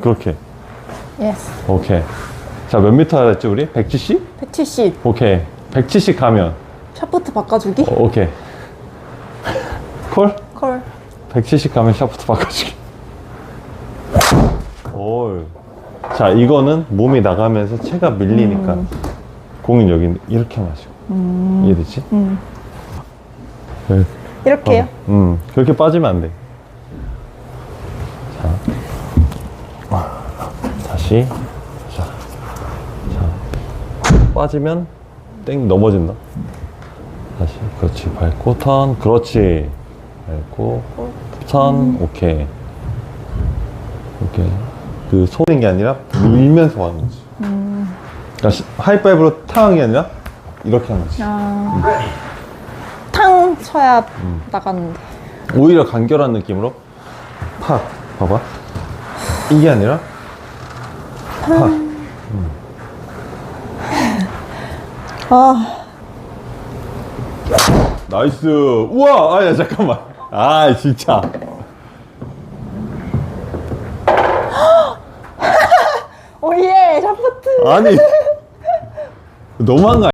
그렇게. 예스. 오케이. 자, 몇 미터 하랬지, 우리? 170? 170. 오케이. 170 가면. 샤프트 바꿔주기? 어, 오케이. 콜? 콜. 170 가면 샤프트 바꿔주기. 오. 자, 이거는 몸이 나가면서 체가 밀리니까 공은 여기 이렇게 마시고. 이해되지? 음. 네. 이렇게요? 어, 음, 그렇게 빠지면 안 돼. 다시. 자. 자. 빠지면 땡 넘어진다. 다시. 그렇지. 밟고 턴. 그렇지. 밟고 턴. 오케이. 오케이. 그 소리는 게 아니라 밀면서 하는 거지. 그러니까 시- 하이파이브로 게 아니라 이렇게 하는 거지. 아. 탕 쳐야 음. 나가는데. 오히려 간결한 느낌으로 팍 봐봐 이게 아니라 팍 아. 나이스. 우와! 아 야 잠깐만. 아 진짜. 오예, 샤프트. 아니 너무한 거